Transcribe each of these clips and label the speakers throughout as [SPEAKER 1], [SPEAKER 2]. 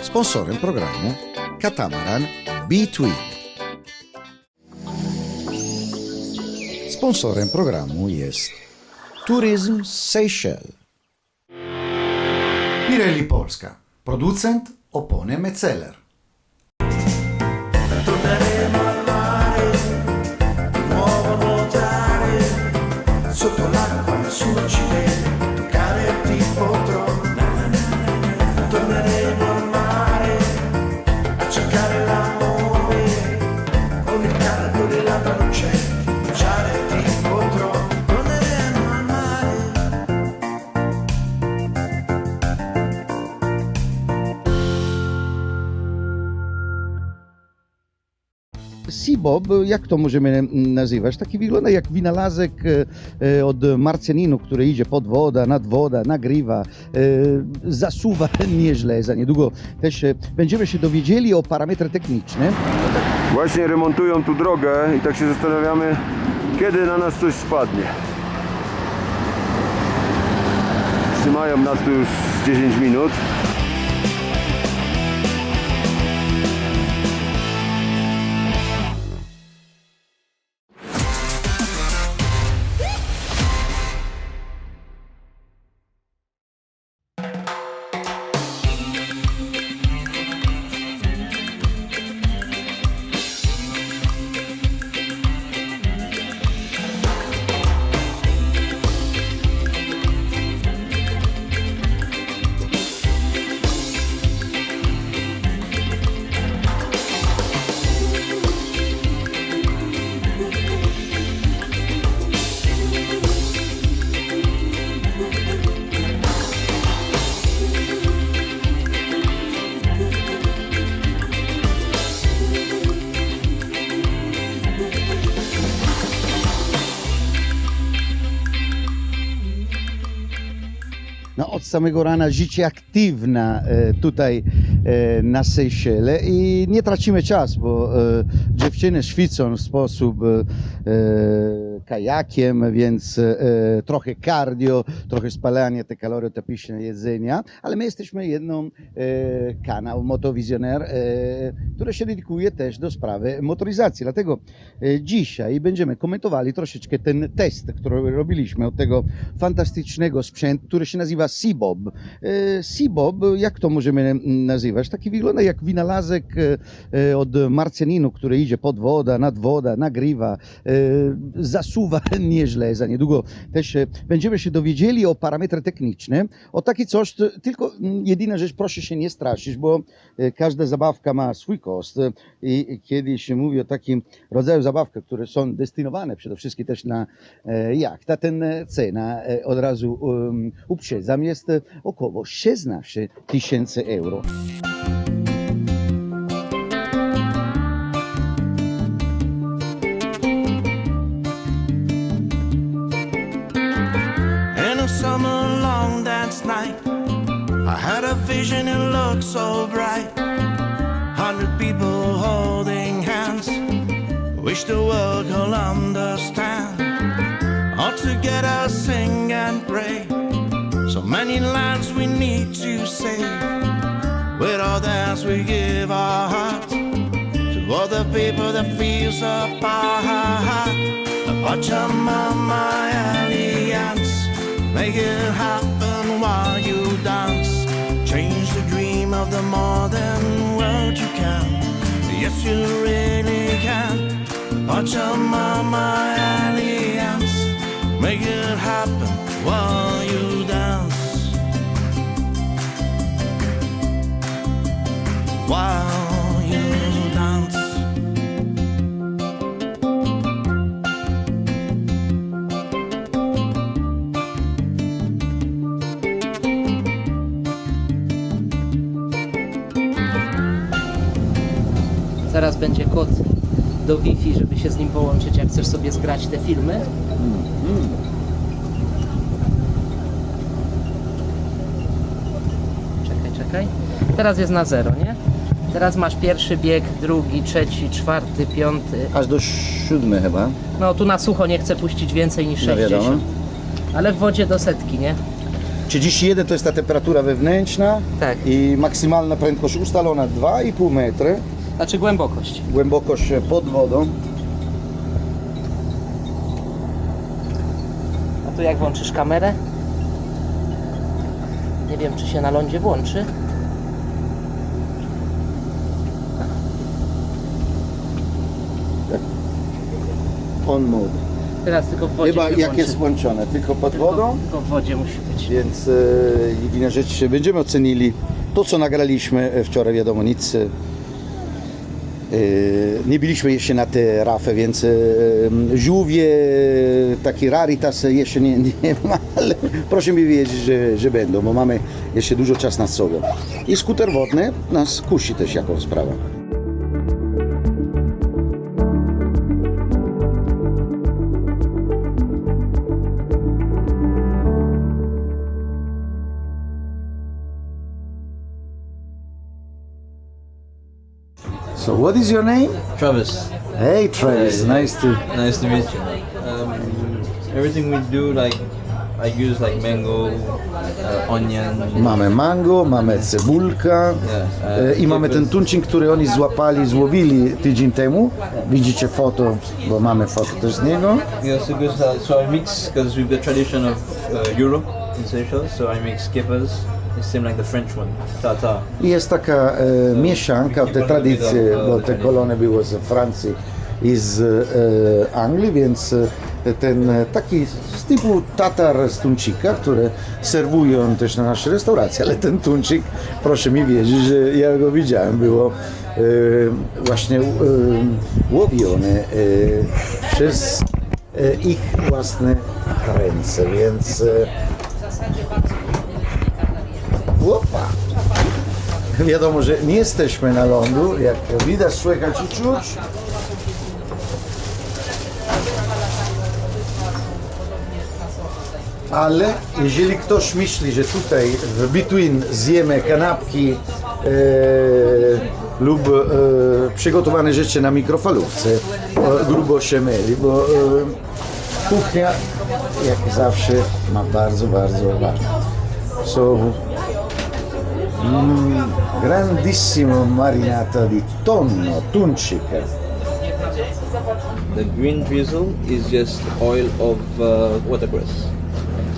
[SPEAKER 1] Sponsore il programma Catamaran B-Twin. Sponsore in programma jest Tourism Seychelles. Pirelli Polska, producent
[SPEAKER 2] oppone Opone Metzeler.
[SPEAKER 3] Seabob, jak to możemy nazywać? Taki wygląda jak wynalazek e, e, od Marcianinu, który idzie pod wodę, nad wodę, nagrywa, e, zasuwa nieźle. Za niedługo też będziemy się dowiedzieli o parametry techniczne.
[SPEAKER 4] Właśnie remontują tu drogę i tak się zastanawiamy, kiedy na nas coś spadnie. Trzymają nas tu już z 10 minut.
[SPEAKER 3] Samego rana życie aktywne tutaj e, na Seychelle i nie tracimy czasu, bo e, dziewczyny świcą w sposób e, kajakiem, więc e, trochę cardio, trochę spalanie te kalorie, te pyszne jedzenia, ale my jesteśmy jedną e, kanał Motowizjoner, e, który się dedykuje też do sprawy motoryzacji. Dlatego dzisiaj będziemy komentowali troszeczkę ten test, który robiliśmy od tego fantastycznego sprzętu, który się nazywa Seabob. Seabob, jak to możemy nazywać? Taki wygląda jak wynalazek od Marcianinu, który idzie pod wodę, nad wodę, nagrywa, e, zasuwa nieźle. Za niedługo też e, będziemy się dowiedzieli o parametry techniczne, o takie coś, tylko mm, jedyna rzecz, proszę się nie straszyć, bo e, każda zabawka ma swój koszt e, i kiedy się mówi o takim rodzaju zabawkach, które są destynowane przede wszystkim też na e, jacht, a ten cena od razu um, uprzedzam jest około 16 tysięcy euro.
[SPEAKER 2] Wish the world will understand. All together sing and pray. So many lives we need to save. With all dance we give our heart to all the people that feel feels apart. The Pachamama Alliance, make it happen while you dance. Change the dream of the modern world you can. Yes, you really Pachamama Alliance, make it happen while you dance. While you dance.
[SPEAKER 5] Zaraz będzie kod do Wi-Fi, żeby się z nim połączyć, jak chcesz sobie zgrać te filmy. Czekaj, czekaj. Teraz jest na zero, nie? Teraz masz pierwszy bieg, drugi, trzeci, czwarty, piąty.
[SPEAKER 3] Aż do siódmy chyba.
[SPEAKER 5] No tu na sucho nie chcę puścić więcej niż
[SPEAKER 3] No wiadomo.
[SPEAKER 5] 60. Ale w wodzie do setki, nie?
[SPEAKER 3] 31 to jest ta temperatura wewnętrzna
[SPEAKER 5] Tak.
[SPEAKER 3] i maksymalna prędkość ustalona 2,5 metry,
[SPEAKER 5] Znaczy głębokość.
[SPEAKER 3] głębokość pod wodą.
[SPEAKER 5] A tu jak włączysz kamerę? Nie wiem, czy się na lądzie włączy.
[SPEAKER 3] On mode.
[SPEAKER 5] Teraz tylko w wodzie
[SPEAKER 3] Chyba jak
[SPEAKER 5] włączy.
[SPEAKER 3] jest włączone, tylko pod
[SPEAKER 5] Tylko,
[SPEAKER 3] wodą.
[SPEAKER 5] tylko w wodzie musi być.
[SPEAKER 3] Więc e, jedyna rzecz, będziemy ocenili to, co nagraliśmy e, wczoraj, wiadomo, nic. E, nie byliśmy jeszcze na te rafy, więc e, żółwie, taki raritas jeszcze nie, nie ma, ale proszę mi wiedzieć, że, że będą, bo mamy jeszcze dużo czasu nad sobą. I skuter wodny nas kusi też jako sprawa. So what is your name?
[SPEAKER 6] Travis,
[SPEAKER 3] Hey Travis, nice to
[SPEAKER 6] nice to meet you. Um, everything we do, like I use like mango, uh, onion.
[SPEAKER 3] Mamy mango, mamy cebulka
[SPEAKER 6] Yeah,
[SPEAKER 3] e,
[SPEAKER 6] uh,
[SPEAKER 3] i mamy ten tuńczyk, który oni złapali, złowili tydzień temu. Widzicie foto, bo mamy foto też z niego.
[SPEAKER 6] Yeah, so good. Uh, so I mix because we've the tradition of uh, Euro in Seychelles. So I make skippers.
[SPEAKER 3] Jest taka e, mieszanka, te tradycje, bo te kolony były z Francji i z e, Anglii, więc e, ten e, taki z typu tatar z tuńczyka, które serwują też na naszej restauracji, ale ten tuńczyk, proszę mi wierzyć, że ja go widziałem, było e, właśnie e, łowione e, przez ich własne ręce, więc e, Opa. Wiadomo, że nie jesteśmy na lądu, jak widać, słychać i czuć. Ale jeżeli ktoś myśli, że tutaj w between zjemy kanapki e, lub e, przygotowane rzeczy na mikrofalówce, e, grubo się myli, bo e, kuchnia, jak zawsze, ma bardzo, bardzo ważne. So, Mm, grandissimo marinata di tonno, tuncica.
[SPEAKER 6] The green drizzle is just oil of uh, watercress.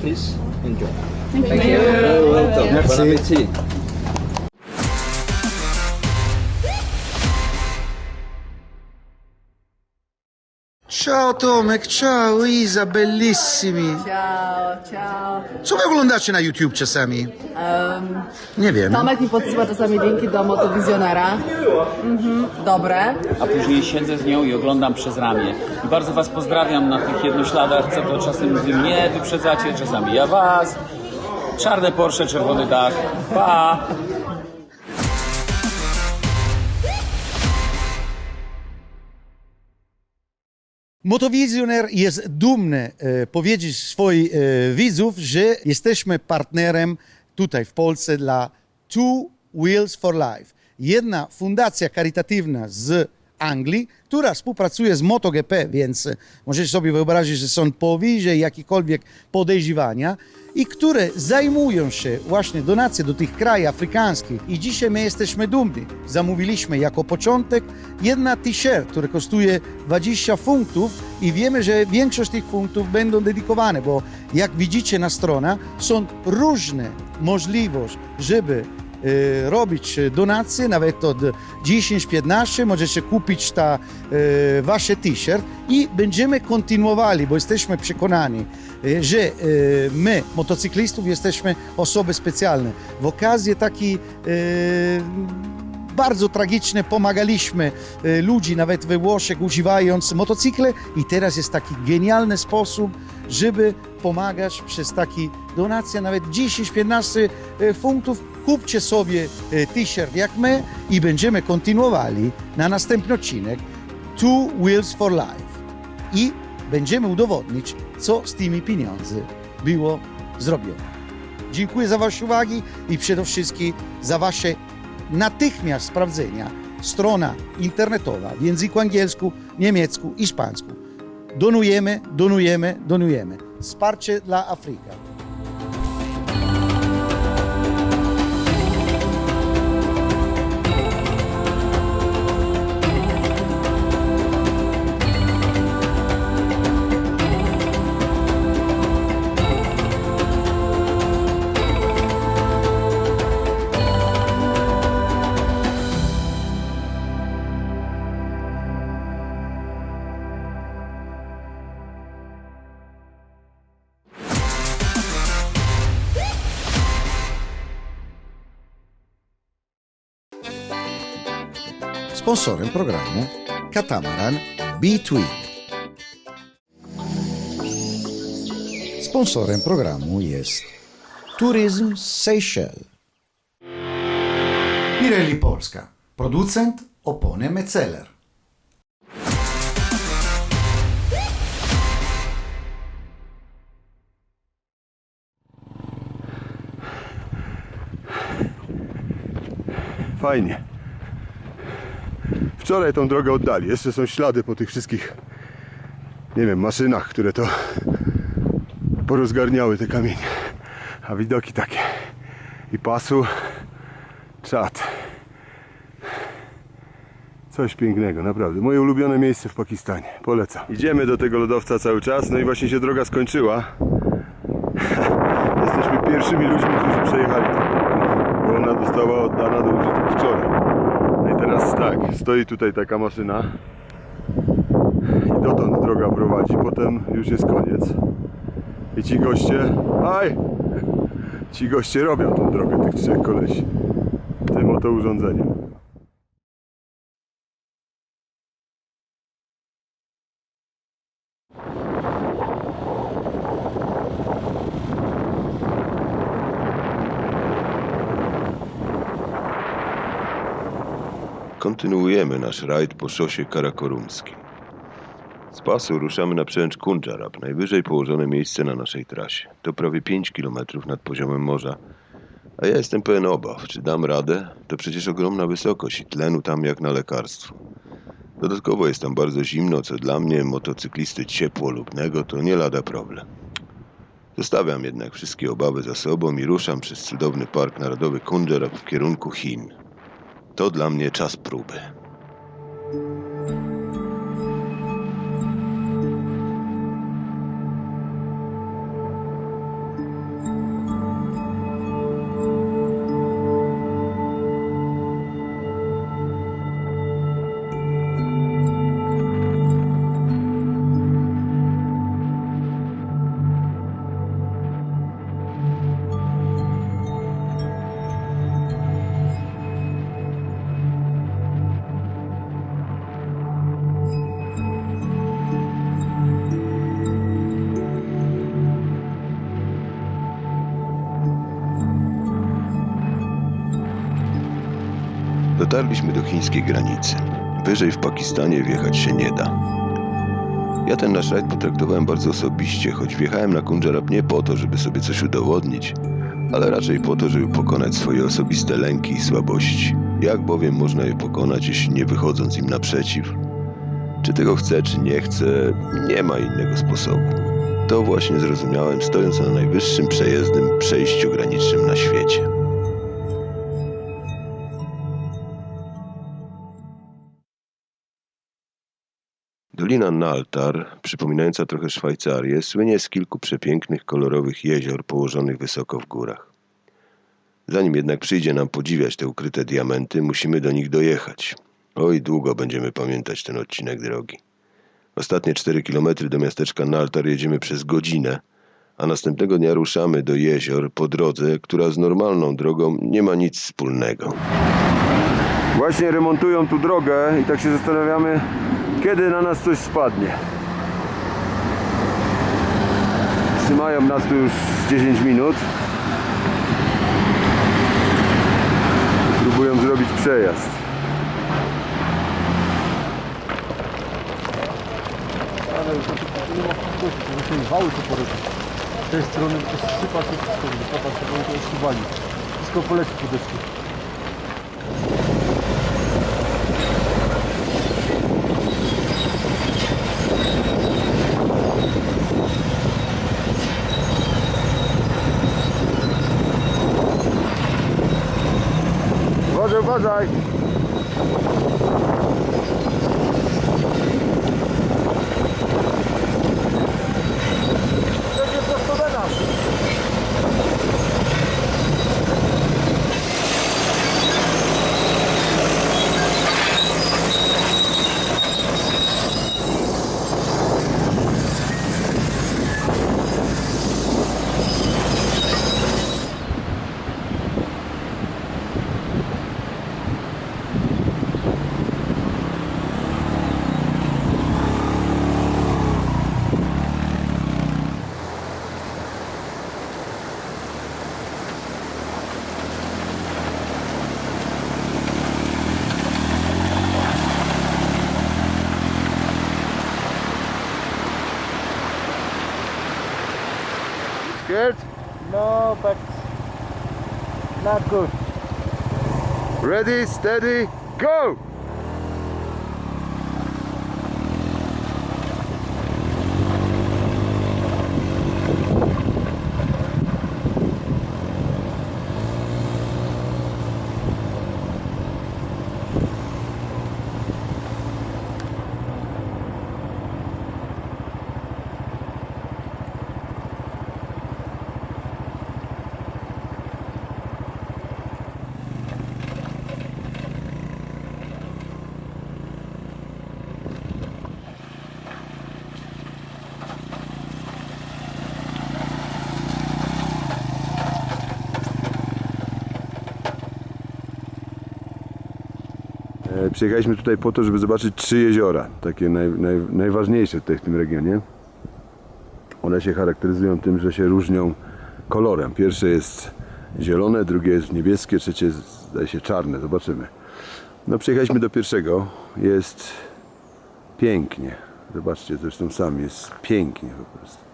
[SPEAKER 6] Please enjoy. Thank you. You're welcome.
[SPEAKER 3] Merci.
[SPEAKER 6] Bon appetit.
[SPEAKER 3] Ciao Tomek, ciao Isa, bellissimi.
[SPEAKER 7] Ciao, ciao.
[SPEAKER 3] Co wy oglądacie na YouTube czasami? Nie wiem.
[SPEAKER 7] Tomek mi podsyła czasami linki do motowizjonera. Mhm, dobre.
[SPEAKER 8] a później siedzę z nią i oglądam przez ramię. I bardzo Was pozdrawiam na tych jednośladach, co to czasem Wy mnie wyprzedzacie, czasami ja Was. Czarne Porsche, czerwony dach. Pa!
[SPEAKER 3] Motowizjoner jest dumny e, powiedzieć swoich e, widzów, że jesteśmy partnerem tutaj w Polsce dla Two Wheels for Life. Jedna fundacja charytatywna z Anglii, która współpracuje z MotoGP, więc możecie sobie wyobrazić, że są powyżej jakichkolwiek podejrzewania i które zajmują się właśnie donacje do tych krajów afrykańskich. I dzisiaj my jesteśmy dumni. Zamówiliśmy jako początek jedna t-shirt, który kosztuje 20 funtów i wiemy, że większość tych funtów będą dedykowane, bo jak widzicie na stronach są różne możliwości, żeby robić donacje, nawet od 10-15, możecie kupić ta e, wasze t-shirt i będziemy kontynuowali, bo jesteśmy przekonani, e, że my, motocyklistów, jesteśmy osoby specjalne. W okazji takiej bardzo tragiczne pomagaliśmy ludzi nawet we Włoszech używając motocykle i teraz jest taki genialny sposób, żeby pomagać przez taki donacje nawet 10-15 e, funtów. Kupcie sobie e, t-shirt jak my i będziemy kontynuowali na następny odcinek Two Wheels for Life i będziemy udowodnić, co z tymi pieniędzy było zrobione. Dziękuję za Wasze uwagi i przede wszystkim za Wasze natychmiast sprawdzenia. Strona internetowa w języku angielsku, niemiecku, hiszpańsku. Donujemy, donujemy, donujemy. Wsparcie dla Afryka.
[SPEAKER 1] Sponsore il programma Catamaran B-Twin. Sponsore il programma jest Tourism Seychelles. Pirelli Polska, producent Opone Metzeler.
[SPEAKER 4] Fajnie. Wczoraj tą drogę oddali. Jeszcze są ślady po tych wszystkich, nie wiem, maszynach, które to porozgarniały te kamienie. A widoki takie. I pasu. Czad. Coś pięknego, naprawdę. Moje ulubione miejsce w Pakistanie. Polecam. Idziemy do tego lodowca cały czas. No i właśnie się droga skończyła. Jesteśmy pierwszymi ludźmi, którzy przejechali drogą, bo ona została oddana do użytku wczoraj. Teraz tak, stoi tutaj taka maszyna i dotąd droga prowadzi, potem już jest koniec. I ci goście, aj! Ci goście robią tą drogę, tych trzech kolesi, tym oto urządzeniem.
[SPEAKER 9] Kontynuujemy nasz rajd po szosie karakorumskim. Z pasu ruszamy na przełęcz Kunjarab, najwyżej położone miejsce na naszej trasie. To prawie 5 km nad poziomem morza. A ja jestem pełen obaw, czy dam radę? To przecież ogromna wysokość i tlenu tam jak na lekarstwo. Dodatkowo jest tam bardzo zimno, co dla mnie, motocyklisty ciepłolubnego, to nie lada problem. Zostawiam jednak wszystkie obawy za sobą i ruszam przez cudowny Park Narodowy Kunjarab w kierunku Chin. To dla mnie czas próby. Dotarliśmy do chińskiej granicy. Wyżej w Pakistanie wjechać się nie da. Ja ten nasz rajd potraktowałem bardzo osobiście, choć wjechałem na Kunjarab nie po to, żeby sobie coś udowodnić, ale raczej po to, żeby pokonać swoje osobiste lęki i słabości. Jak bowiem można je pokonać, jeśli nie wychodząc im naprzeciw? Czy tego chcę, czy nie chcę, nie ma innego sposobu. To właśnie zrozumiałem, stojąc na najwyższym przejezdnym przejściu granicznym na świecie. Dolina Naltar, przypominająca trochę Szwajcarię, słynie z kilku przepięknych, kolorowych jezior położonych wysoko w górach. Zanim jednak przyjdzie nam podziwiać te ukryte diamenty, musimy do nich dojechać. Oj, długo będziemy pamiętać ten odcinek drogi. Ostatnie 4 km do miasteczka Naltar jedziemy przez godzinę, a następnego dnia ruszamy do jezior po drodze, która z normalną drogą nie ma nic wspólnego.
[SPEAKER 4] Właśnie remontują tu drogę i tak się zastanawiamy, kiedy na nas coś spadnie. Trzymają nas tu już z 10 minut. Próbują zrobić przejazd.
[SPEAKER 10] wały to porobić. Z tej strony to sypa się wszystko, popatrz, jak oni to oszczywali. Wszystko poleci po deszczu.
[SPEAKER 4] Uważaj, Scared?
[SPEAKER 11] No, but not good.
[SPEAKER 4] Ready, steady, go! Przyjechaliśmy tutaj po to, żeby zobaczyć trzy jeziora, takie naj, naj, najważniejsze tutaj w tym regionie. One się charakteryzują tym, że się różnią kolorem. Pierwsze jest zielone, drugie jest niebieskie, trzecie zdaje się czarne. Zobaczymy. No przyjechaliśmy do pierwszego. Jest pięknie. Zobaczcie zresztą sami, jest pięknie po prostu.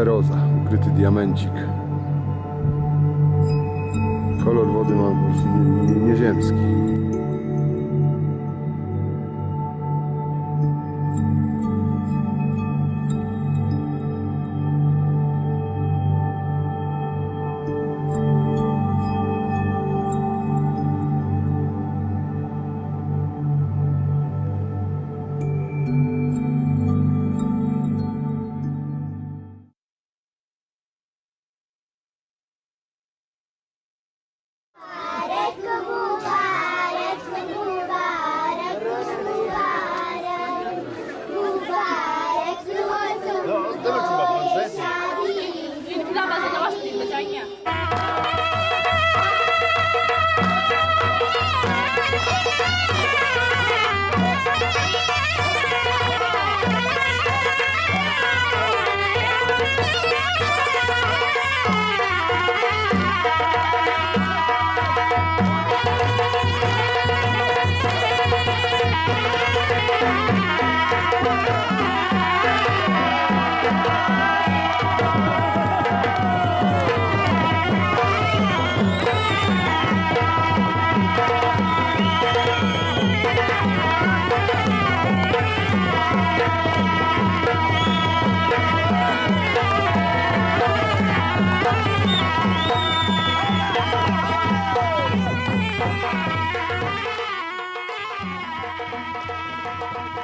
[SPEAKER 4] Feroza, ukryty diamencik. Kolor wody ma nieziemski.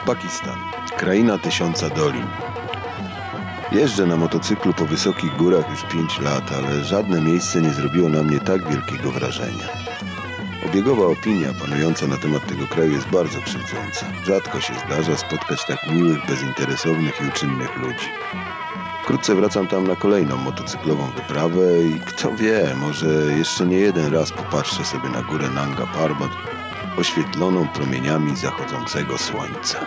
[SPEAKER 9] Pakistan, kraina tysiąca dolin. Jeżdżę na motocyklu po wysokich górach już 5 lat, ale żadne miejsce nie zrobiło na mnie tak wielkiego wrażenia. Obiegowa opinia panująca na temat tego kraju jest bardzo krzywdząca. Rzadko się zdarza spotkać tak miłych, bezinteresownych i uczynnych ludzi. Wkrótce wracam tam na kolejną motocyklową wyprawę i kto wie, może jeszcze nie jeden raz popatrzę sobie na górę Nanga Parbat, oświetloną promieniami zachodzącego słońca.